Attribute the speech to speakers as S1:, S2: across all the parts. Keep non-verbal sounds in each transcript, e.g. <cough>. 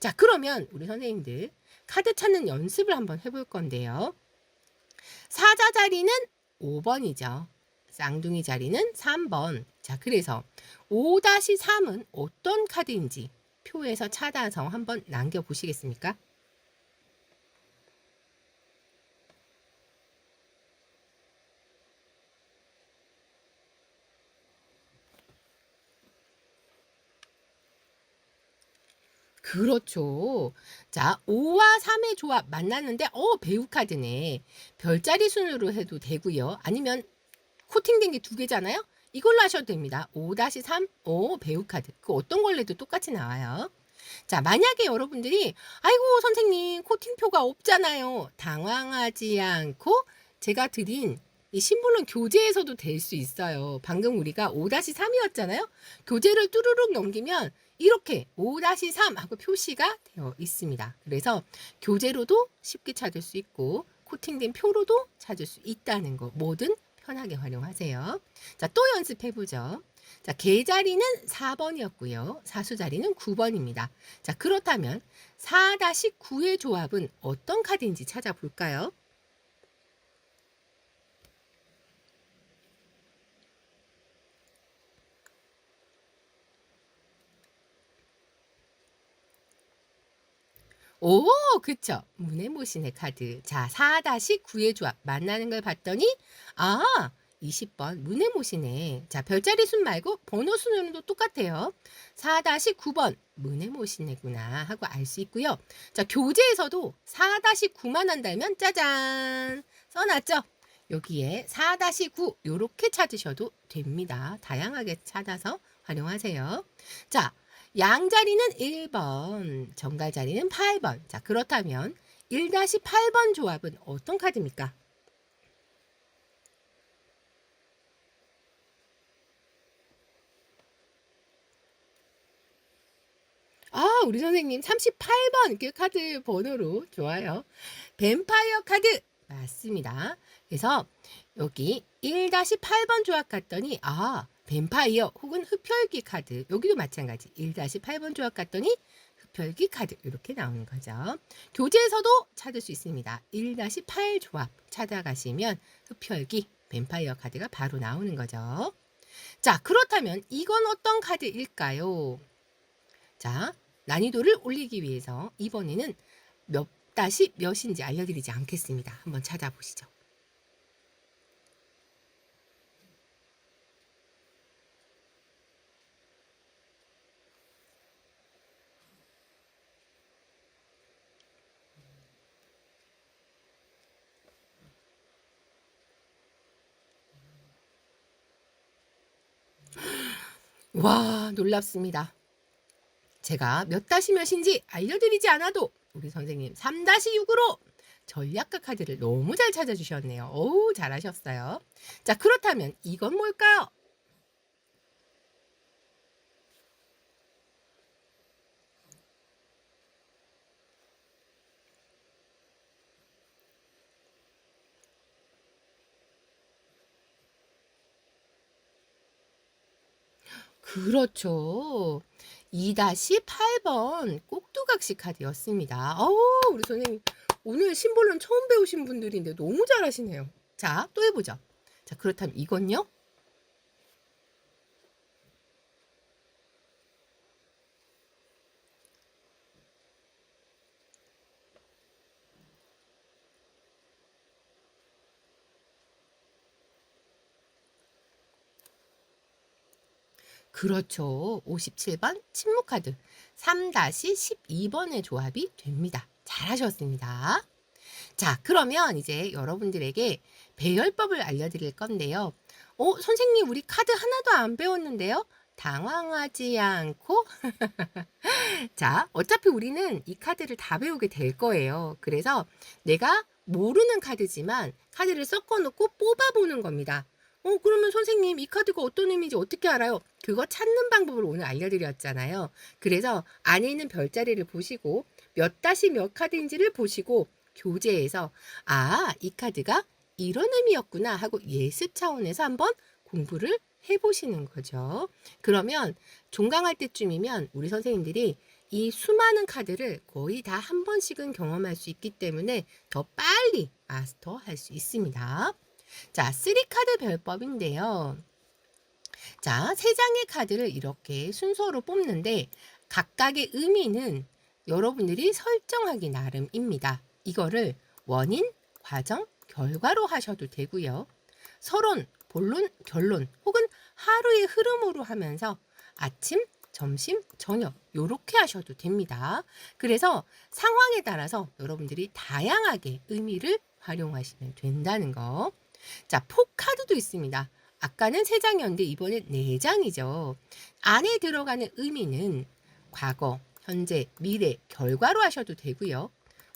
S1: 자, 그러면 우리 선생님들 카드 찾는 연습을 한번 해볼 건데요. 사자 자리는 5번이죠. 쌍둥이 자리는 3번. 자, 그래서 5-3은 어떤 카드인지 표에서 찾아서 한번 남겨보시겠습니까? 그렇죠. 자, 5와 3의 조합 만났는데, 어, 배우 카드네. 별자리 순으로 해도 되고요. 아니면 코팅된 게 두 개잖아요. 이걸로 하셔도 됩니다. 5-3, 오, 배우 카드. 그 어떤 걸로 해도 똑같이 나와요. 자, 만약에 여러분들이, 아이고, 선생님, 코팅표가 없잖아요. 당황하지 않고 제가 드린 이 심볼론 교재에서도 될 수 있어요. 방금 우리가 5-3이었잖아요. 교재를 뚜루룩 넘기면 이렇게 5-3 하고 표시가 되어 있습니다. 그래서 교재로도 쉽게 찾을 수 있고 코팅된 표로도 찾을 수 있다는 거 뭐든 편하게 활용하세요. 자, 또 연습해 보죠. 자, 개 자리는 4번이었고요. 사수 자리는 9번입니다. 자, 그렇다면 4-9의 조합은 어떤 카드인지 찾아볼까요? 오, 그쵸. 문해모신의 카드. 자, 4-9의 조합 만나는 걸 봤더니, 아, 20번 문해모신의. 자, 별자리 순 말고 번호 순으로도 똑같아요. 4-9번 문해모신의구나 하고 알 수 있고요. 자, 교재에서도 4-9만 한다면 짜잔! 써놨죠? 여기에 4-9 요렇게 찾으셔도 됩니다. 다양하게 찾아서 활용하세요. 자, 양자리는 1번, 정갈자리는 8번. 자, 그렇다면 1-8번 조합은 어떤 카드입니까? 아, 우리 선생님 38번 그 카드 번호로 좋아요. 뱀파이어 카드 맞습니다. 그래서 여기 1-8번 조합 갔더니 아, 뱀파이어 혹은 흡혈귀 카드 여기도 마찬가지 1-8번 조합 갔더니 흡혈귀 카드 이렇게 나오는 거죠. 교재에서도 찾을 수 있습니다. 1-8 조합 찾아가시면 흡혈귀 뱀파이어 카드가 바로 나오는 거죠. 자, 그렇다면 이건 어떤 카드일까요? 자, 난이도를 올리기 위해서 이번에는 몇 다시 몇인지 알려드리지 않겠습니다. 한번 찾아보시죠. 와, 놀랍습니다. 제가 몇 다시 몇인지 알려드리지 않아도 우리 선생님 3-6으로 전략가 카드를 너무 잘 찾아주셨네요. 어우, 잘하셨어요. 자, 그렇다면 이건 뭘까요? 그렇죠. 2-8번 꼭두각시 카드였습니다. 어우, 우리 선생님 오늘 심볼론 처음 배우신 분들인데 너무 잘하시네요. 자, 또 해보죠. 자, 그렇다면 이건요? 그렇죠. 57번 침묵 카드 3-12번의 조합이 됩니다. 잘하셨습니다. 자, 그러면 이제 여러분들에게 배열법을 알려드릴 건데요. 어, 선생님, 우리 카드 하나도 안 배웠는데요? 당황하지 않고. <laughs> 자, 어차피 우리는 이 카드를 다 배우게 될 거예요. 그래서 내가 모르는 카드지만 카드를 섞어 놓고 뽑아보는 겁니다. 어, 그러면 선생님, 이 카드가 어떤 의미인지 어떻게 알아요? 그거 찾는 방법을 오늘 알려드렸잖아요. 그래서 안에 있는 별자리를 보시고 몇 다시 몇 카드인지를 보시고 교재에서 아, 이 카드가 이런 의미였구나 하고 예습 차원에서 한번 공부를 해보시는 거죠. 그러면 종강할 때쯤이면 우리 선생님들이 이 수많은 카드를 거의 다 한 번씩은 경험할 수 있기 때문에 더 빨리 마스터할 수 있습니다. 자, 3카드 별법인데요. 자, 세 장의 카드를 이렇게 순서로 뽑는데 각각의 의미는 여러분들이 설정하기 나름입니다. 이거를 원인, 과정, 결과로 하셔도 되고요. 서론, 본론, 결론 혹은 하루의 흐름으로 하면서 아침, 점심, 저녁 요렇게 하셔도 됩니다. 그래서 상황에 따라서 여러분들이 다양하게 의미를 활용하시면 된다는 거. 자, 포카드도 있습니다. 아까는 세 장이었는데 이번엔 네 장이죠. 안에 들어가는 의미는 과거, 현재, 미래, 결과로 하셔도 되고요.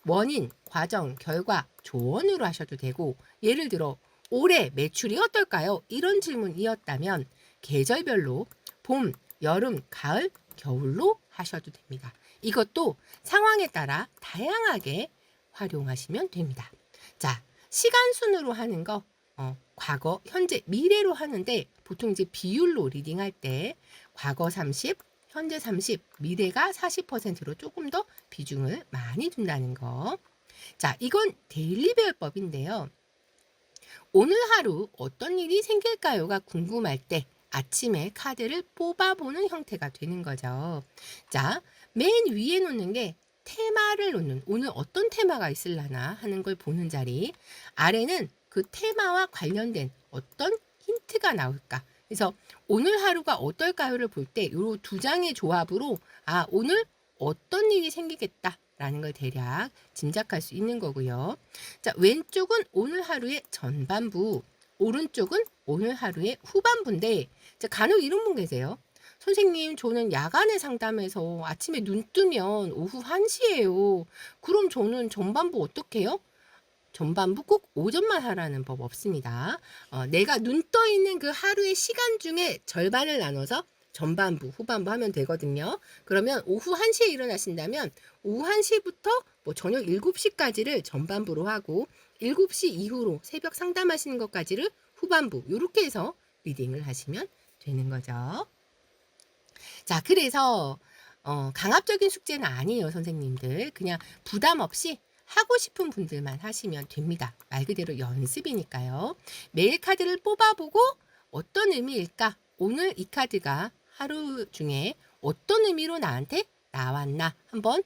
S1: 원인, 과정, 결과, 조언으로 하셔도 되고 예를 들어 올해 매출이 어떨까요? 이런 질문이었다면 계절별로 봄, 여름, 가을, 겨울로 하셔도 됩니다. 이것도 상황에 따라 다양하게 활용하시면 됩니다. 자, 시간 순으로 하는 거 어, 과거, 현재, 미래로 하는데 보통 이제 비율로 리딩할 때 과거 30, 현재 30, 미래가 40%로 조금 더 비중을 많이 둔다는 거. 자, 이건 데일리 배열법인데요. 오늘 하루 어떤 일이 생길까요가 궁금할 때 아침에 카드를 뽑아보는 형태가 되는 거죠. 자, 맨 위에 놓는 게 테마를 놓는 오늘 어떤 테마가 있을라나 하는 걸 보는 자리. 아래는 그 테마와 관련된 어떤 힌트가 나올까. 그래서 오늘 하루가 어떨까요를 볼 때 이 두 장의 조합으로 아 오늘 어떤 일이 생기겠다 라는 걸 대략 짐작할 수 있는 거고요. 자 왼쪽은 오늘 하루의 전반부, 오른쪽은 오늘 하루의 후반부인데 자, 간혹 이런 분 계세요. 선생님, 저는 야간에 상담해서 아침에 눈 뜨면 오후 1시예요. 그럼 저는 전반부 어떻게 해요? 전반부 꼭 오전만 하라는 법 없습니다. 어, 내가 눈 떠 있는 그 하루의 시간 중에 절반을 나눠서 전반부, 후반부 하면 되거든요. 그러면 오후 1시에 일어나신다면 오후 1시부터 뭐 저녁 7시까지를 전반부로 하고 7시 이후로 새벽 상담하시는 것까지를 후반부 이렇게 해서 리딩을 하시면 되는 거죠. 자, 그래서 어, 강압적인 숙제는 아니에요, 선생님들. 그냥 부담 없이 하고 싶은 분들만 하시면 됩니다. 말 그대로 연습이니까요. 매일 카드를 뽑아보고 어떤 의미일까? 오늘 이 카드가 하루 중에 어떤 의미로 나한테 나왔나 한번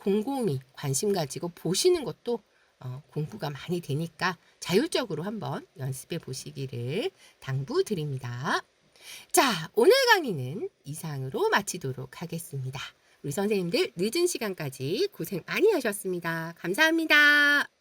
S1: 곰곰이 관심 가지고 보시는 것도 어, 공부가 많이 되니까 자율적으로 한번 연습해 보시기를 당부드립니다. 자, 오늘 강의는 이상으로 마치도록 하겠습니다. 우리 선생님들 늦은 시간까지 고생 많이 하셨습니다. 감사합니다.